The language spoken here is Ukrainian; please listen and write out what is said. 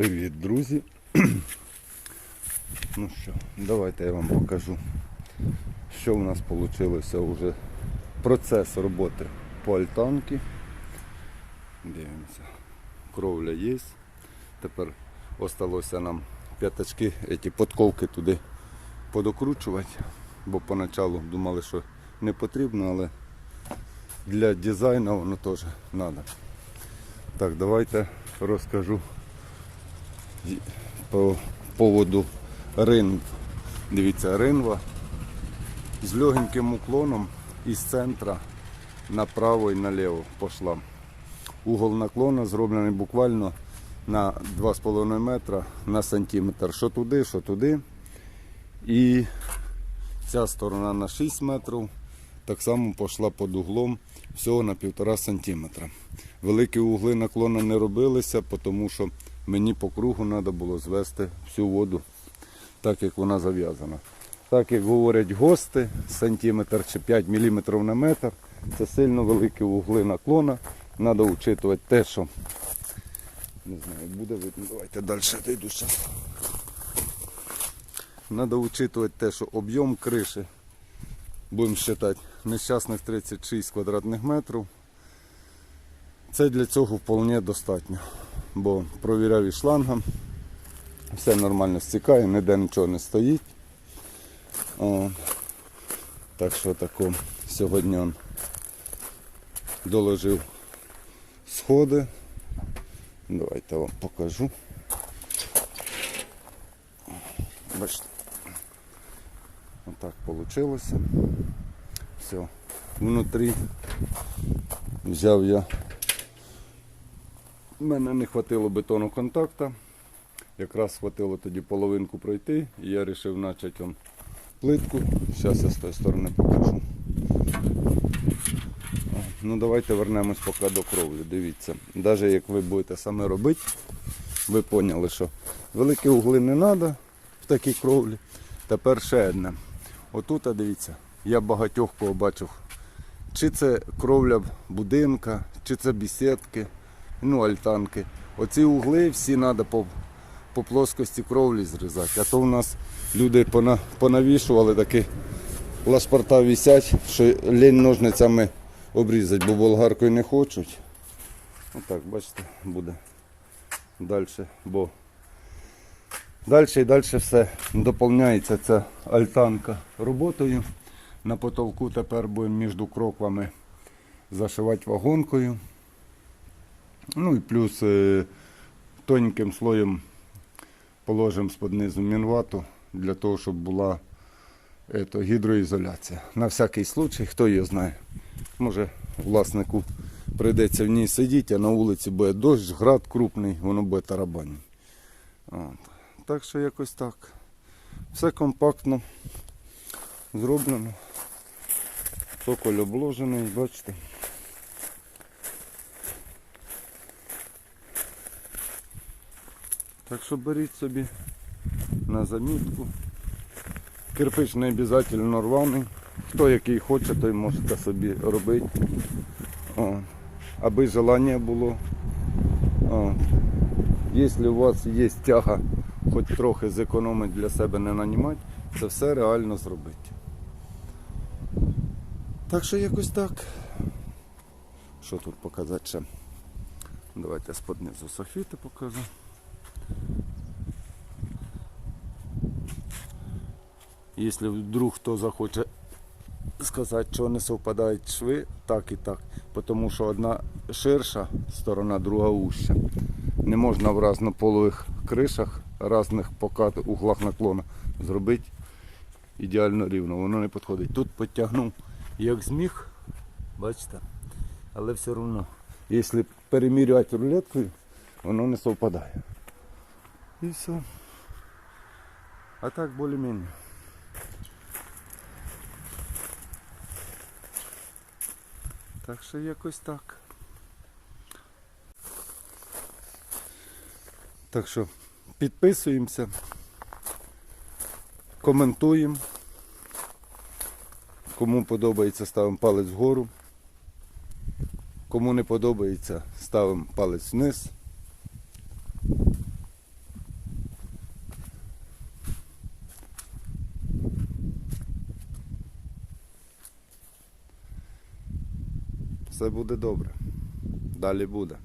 Привіт, друзі. Ну що, давайте я вам покажу, що у нас вийшло вже процес роботи по. Дивимося. Кровля є. Тепер осталося нам п'ятачки, ці подковки туди подокручувати, бо поначалу думали, що не потрібно, але для дизайну воно теж треба. Так, давайте розкажу по поводу рин. Дивіться, ринва з легеньким уклоном із центра направо і наліво пішла. Угол наклона зроблений буквально на 2,5 метра на сантиметр. Що туди, що туди. І ця сторона на 6 метрів так само пішла під углом всього на 1,5 сантиметра. Великі угли наклону не робилися, тому що мені по кругу треба було звести всю воду так, як вона зав'язана. Так як говорять гости, сантиметр чи 5 мм на метр, це сильно великі угли наклона. Треба учитувати те, що не знаю, буде видно. Давайте далі дійду зараз. Треба учитувати те, що об'єм криші, будемо вважати, нещасних 36 квадратних метрів. Це для цього вполне достатньо, бо провіряв і шлангом, все нормально стікає, ніде нічого не стоїть. О, так що тако сьогодні он доложив сходи. Давайте вам покажу. Бачите. Отак вийшло. Все. Внутрі взяв я. У мене не хватило бетону контакта. Якраз хватило тоді половинку пройти, і я вирішив почати плитку. Зараз я з тої сторони покажу. Ну давайте вернемось поки до кровлі. Дивіться. Навіть як ви будете саме робити, ви поняли, що великі угли не треба в такій кровлі. Тепер ще одне. Отут, а дивіться, я багатьох кого бачив. Чи це кровля будинка, чи це бісідки, ну альтанки. Оці угли всі треба по, по плоскості кровлі зрізати. А то в нас люди пона, понавішували такі лашпорта висять, що лінь ножницями обрізати, бо болгаркою не хочуть. Отак, бачите, буде далі, бо далі і далі все доповняється ця альтанка роботою. На потолку тепер будемо між кроквами зашивати вагонкою. Ну і плюс е, тоненьким слоєм положимо з-під низу мінвату для того, щоб була ето, гідроізоляція. На всякий случай, хто її знає. Може власнику прийдеться в ній сидіти, а на вулиці буде дощ, град крупний, воно буде тарабанить. От. Так що якось так. Все компактно зроблено. Цоколь обложений, бачите. Так що беріть собі на замітку. Кирпич не обов'язково рваний. Хто який хоче, той можете собі робити. О, аби желання було. О. Якщо у вас є тяга хоч трохи зекономити для себе не нанімати, це все реально зробити. Так що якось так. Що тут показати ще? Давайте з-под низу софіти покажу. Якщо вдруг хто захоче сказати, що не совпадають шви, так і так. Тому що одна ширша сторона, друга уща. Не можна в різнополових кришах, різних покат, углах наклону зробити ідеально рівно. Воно не підходить. Тут підтягнув як зміг, бачите, але все одно, якщо перемірювати рулеткою, воно не совпадає. І все. А так більш-менш. Так що якось так. Так що Підписуємося, коментуємо. Кому подобається, ставимо палець вгору. Кому не подобається, ставимо палець вниз. Все буде добре. Далі буде.